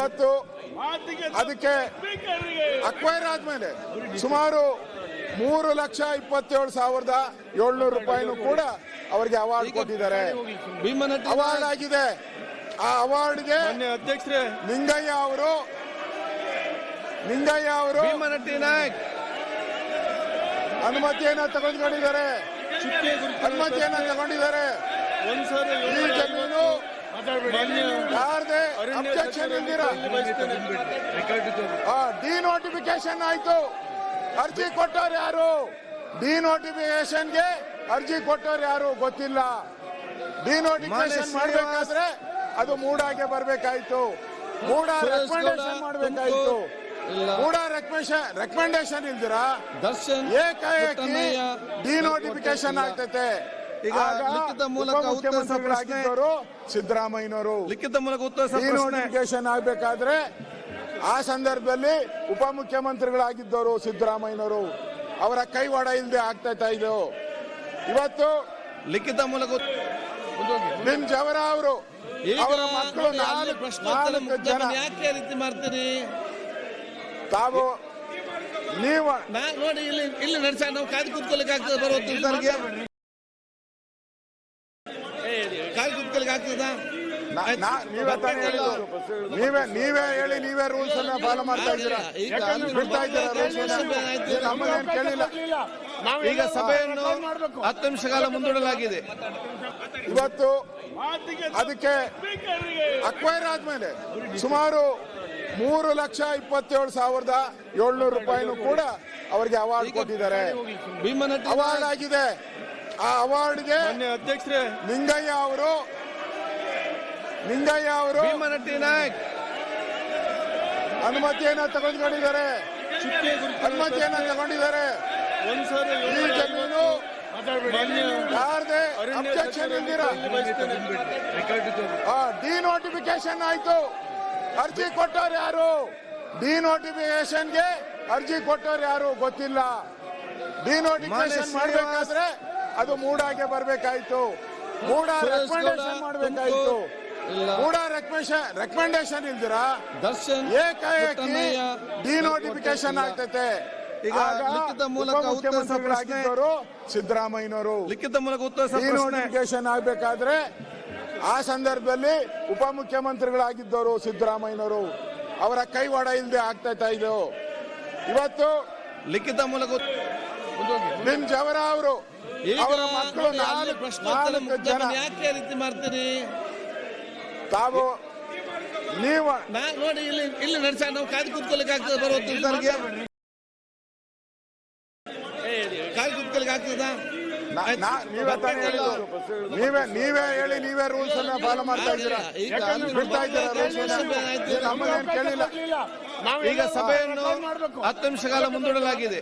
ಇವತ್ತು ಅದಕ್ಕೆ ಅಕ್ವೈರ್ ಆದ್ಮೇಲೆ ಸುಮಾರು ಮೂರು ಲಕ್ಷ ಇಪ್ಪತ್ತೇಳು ಸಾವಿರದ ಏಳ್ನೂರು ರೂಪಾಯಿನೂ ಕೂಡ ಅವರಿಗೆ ಅವಾರ್ಡ್ ಕೊಟ್ಟಿದ್ದಾರೆ. ಭೀಮನಟ್ಟಿ ಅವಾರ್ಡ್ ಆಗಿದೆ. ಆ ಅವಾರ್ಡ್ಗೆ ಅಧ್ಯಕ್ಷರೇ. ನಿಂಗಯ್ಯ ಅವರು ನಿಂಗಯ್ಯ ಅವರು ಭೀಮನಟ್ಟಿ ನಾಯಕ್. ಅನುಮತಿಯನ್ನ ತಗೊಂಡ್ಕೊಂಡಿದ್ದಾರೆ. ಅನುಮತಿಯನ್ನ ತಗೊಂಡಿದ್ದಾರೆ. ಈ ಯಾರದೇ ಅಬ್ಜೆಕ್ಷನ್ ಇಲ್ದಿರ ಡಿ ಡಿನೋಟಿಫಿಕೇಶನ್ ಆಯ್ತು. ಅರ್ಜಿ ಕೊಟ್ಟವ್ರು ಯಾರು? ಡಿನೋಟಿಫಿಕೇಶನ್ಗೆ ಅರ್ಜಿ ಕೊಟ್ಟವ್ರು ಯಾರು ಗೊತ್ತಿಲ್ಲ. ಡಿನೋಟಿಫಿಕೇಶನ್ ನೋಟಿಫಿಕೇಶನ್ ಮಾಡಬೇಕಾದ್ರೆ ಅದು ಮೂಡಾಗೆ ಬರ್ಬೇಕಾಯ್ತು. ಮೂಡ ರೆಕಮೆಂಡೇಶನ್ ಮಾಡಬೇಕಾಯ್ತು. ಮೂಡ ರೆಕಮೆಂಡೇಶನ್ ರೆಕಮೆಂಡೇಶನ್ ಇಲ್ದಿರಾ? ದರ್ಶನ್ ಏಕಾಏಕಿ ಡಿ ಡಿನೋಟಿಫಿಕೇಶನ್. ಆಗ್ತೈತೆ. ಈಗ ಲಿಖಿತ ಮೂಲಕ ಉಪಮುಖ್ಯಮಂತ್ರಿಗಳಾಗಿದ್ದವರು ಸಿದ್ದರಾಮಯ್ಯನವರು. ಲಿಖಿತ ಮೂಲಕ ಉತ್ತರ ಪ್ರಶ್ನೆ. ಆಗಬೇಕಾದ್ರೆ ಆ ಸಂದರ್ಭದಲ್ಲಿ ಉಪಮುಖ್ಯಮಂತ್ರಿಗಳಾಗಿದ್ದವರು ಸಿದ್ದರಾಮಯ್ಯನವರು. ಅವರ ಕೈವಾಡ ಇಲ್ಲದೆ ಆಗ್ತಾ ಇದು. ಇವತ್ತು ಲಿಖಿತ ಮೂಲಕ. ನಿಮ್ ಜವರ ಅವರು ಈಗ ಅವರ ಮಕ್ಕಳು ನಾಲ್ಕು ಜನ. ಯಾಕೆ ರೀತಿ ಮಾಡ್ತೀರಿ? ತಾವು ನೀವು ನೋಡಿ ಇಲ್ಲಿ ಇಲ್ಲಿ ನಡೆಸ ನಾವು ಕಾಯ್ದು ಕೂತ್ಕೊಳ್ಳಿಕ್ಕೆ ಆಗ್ತದೆ ಬರೋ ತುರ್ತಾರ್ಗೆ ಕಾಯ್ದು ಕೂತ್ಕೊಳ್ಳಿಕ್ಕೆ ಆಗ್ತದ ನಾ- ನಾ- ನೀವೇ. ನೀವೇ ಹೇಳಿ ನೀವೇ ರೂಲ್ಸ್ ಅನ್ನ ಫಾಲೋ ಮಾಡ್ತಾ ಇದ್ದೀರಾ? ಈಗ ಬಿಡ್ತಾ ಇದ್ದೀರಾ ರೂಲ್ಸ್ ಕೇಳಿಲ್ಲ? ಈಗ ಸಭೆಯನ್ನು ಹತ್ತು ನಿಮಿಷ ಕಾಲ ಮುಂದೂಡಲಾಗಿದೆ. ಇವತ್ತು ಅದಕ್ಕೆ ಅಕ್ವೈರ್ ಆದ್ಮೇಲೆ ಸುಮಾರು ಮೂರು ಲಕ್ಷ ಇಪ್ಪತ್ತೇಳು ಸಾವಿರದ ಏಳ್ನೂರು ರೂಪಾಯಿನೂ ಕೂಡ ಅವರಿಗೆ ಅವಾರ್ಡ್ ಕೊಟ್ಟಿದ್ದಾರೆ. ಅವಾರ್ಡ್ ಆಗಿದೆ. ಆ ಅವಾರ್ಡ್ಗೆ ಅಧ್ಯಕ್ಷರೇ ನಿಂಗಯ್ಯ ಅವರು ನಿಂಗಯ್ಯ ಅವರು. ಭೀಮನಟ್ಟಿ ನಾಯಕ್. ಅನುಮತಿಯನ್ನ ತಗೊಂಡ್ಕೊಂಡಿದ್ದಾರೆ ಅನುಮತಿಯನ್ನ ತಗೊಂಡಿದ್ದಾರೆ. ಈ ಜಮೀನು ಮಾನ್ಯ ಯಾರದೇ ಅರಣ್ಯ ಅಬ್ಜೆಕ್ಷನ್ ಇಲ್ದಿರ ಬಯಸ್ತೇನೆ. ಡಿನೋಟಿಫಿಕೇಶನ್ ಆಯ್ತು. ಅರ್ಜಿ ಕೊಟ್ಟವ್ರು ಯಾರು? ಡಿನೋಟಿಫಿಕೇಶನ್ಗೆ ಅರ್ಜಿ ಕೊಟ್ಟವ್ರು ಯಾರು ಗೊತ್ತಿಲ್ಲ. ಡಿನೋಟಿಫಿಕೇಶನ್ ನೋಟಿಫಿಕೇಶನ್ ಮಾಡಬೇಕಾದ್ರೆ ಅದು ಮೂಡಾಗೆ ಬರಬೇಕಾಯ್ತು. ಮೂಡ ರೆಕಮೆಂಡೇಶನ್ ಮಾಡಬೇಕಾಯ್ತು. ಕೂಡ ರೆಕಮೆಂಡೇಶನ್ ಇಲ್ದಿರ? ದರ್ಶನ್ ಏಕಾಏಕಿ ಡಿನೋಟಿಫಿಕೇಶನ್. ಆಗ್ತೈತೆ. ಈಗ ಲಿಖಿತ ಮೂಲಕ ಉತ್ತರ ಉಪಮುಖ್ಯಮಂತ್ರಿಗಳಾಗಿದ್ದವರು ಸಿದ್ದರಾಮಯ್ಯನವರು ಲಿಖಿತ ಮೂಲಕ ಡಿನೋಟಿಫಿಕೇಶನ್ ಆಗಬೇಕಾದ್ರೆ ಆ ಸಂದರ್ಭದಲ್ಲಿ ಉಪಮುಖ್ಯಮಂತ್ರಿಗಳಾಗಿದ್ದವರು ಸಿದ್ದರಾಮಯ್ಯನವರು. ಅವರ ಕೈವಾಡ ಇಲ್ಲದೆ ಆಗ್ತಾ ಇದು? ಇವತ್ತು ಲಿಖಿತ ಮೂಲಕ. ನಿಮ್ ಜವರ ಅವರು. ಅವರ ಮಕ್ಕಳು ನಾಲ್ಕು ಜನ ಯಾಕೆ ರೀತಿ ಮಾಡ್ತೀರಿ? ತಾವು ನೀವು ನಾ ನೋಡಿ ಇಲ್ಲಿ ಇಲ್ಲಿ ನಡೆಸ ನಾವು ಕಾಯ್ದು ಕೂತ್ಕೊಳ್ಳಿಕ್ಕೆ ಆಗ್ತದೆ ಬರೋ ತುರ್ತಾರ್ಗೆ ಕಾಯ್ದು ಕೂತ್ಕೊಳ್ಳಿಕ್ಕೆ ಆಗ್ತದ? ನೀವೇ ನೀವೇ ಹೇಳಿ ನೀವೇ ರೂಲ್ಸ್ ಅನ್ನ ಫಾಲೋ ಮಾಡ್ತಾ ಇದ್ದೀರಾ? ಬಿಡ್ತಾ ಇದ್ದೀರಾ. ನಮ್ಮನ್ನೇನ್ ಕೇಳಿಲ್ಲ. ಈಗ ಸಭೆಯನ್ನು ಹತ್ತು ನಿಮಿಷ ಕಾಲ ಮುಂದೂಡಲಾಗಿದೆ.